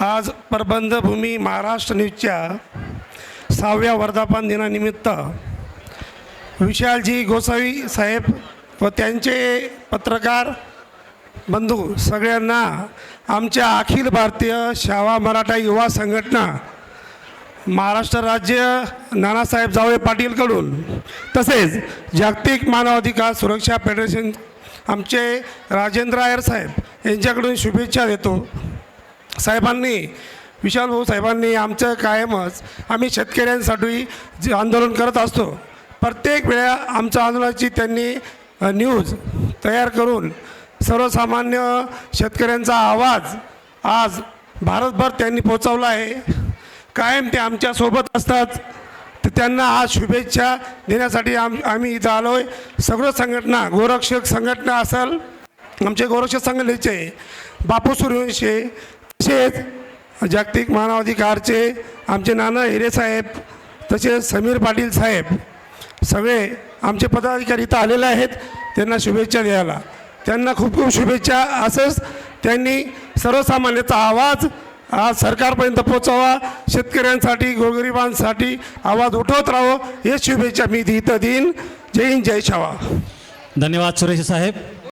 आज प्रबंधभूमी महाराष्ट्र न्यूजच्या सहाव्या वर्धापन दिनानिमित्त विशालजी गोसावी साहेब व त्यांचे पत्रकार बंधू सगळ्यांना आमच्या अखिल भारतीय शावा मराठा युवा संघटना महाराष्ट्र राज्य नानासाहेब जावळे पाटीलकडून तसेच जागतिक मानवाधिकार सुरक्षा फेडरेशन आमचे राजेंद्र आयर साहेब यांच्याकडून शुभेच्छा देतो. साहेबांनी विशाल भाऊ साहेबांनी आमचं कायमच आम्ही शेतकऱ्यांसाठी जे आंदोलन करत असतो प्रत्येक वेळा आमच्या आंदोलनाची त्यांनी न्यूज तयार करून सर्वसामान्य शेतकऱ्यांचा आवाज आज भारतभर त्यांनी पोचवला आहे. कायम ते आमच्यासोबत असतात. तर त्यांना आज शुभेच्छा देण्यासाठी आम आम्ही इथं आलो आहे सगळं संघटना गोरक्षक संघटना असेल आमचे गोरक्षक संघटनेचे बापू सूर्यवंशी तसेच जागतिक मानवाधिकारचे आमचे नाना हिरे साहेब तसेच समीर पाटील साहेब सगळे आमचे पदाधिकारी इथं आलेले आहेत त्यांना शुभेच्छा द्यायला. त्यांना खूप खूप शुभेच्छा. असंच त्यांनी सर्वसामान्याचा आवाज आज सरकारपर्यंत पोचावा शेतकऱ्यांसाठी गोरगरिबांसाठी आवाज उठवत राहो हेच शुभेच्छा मी इथं देईन. जय हिंद जय शावा. धन्यवाद सुरेश साहेब.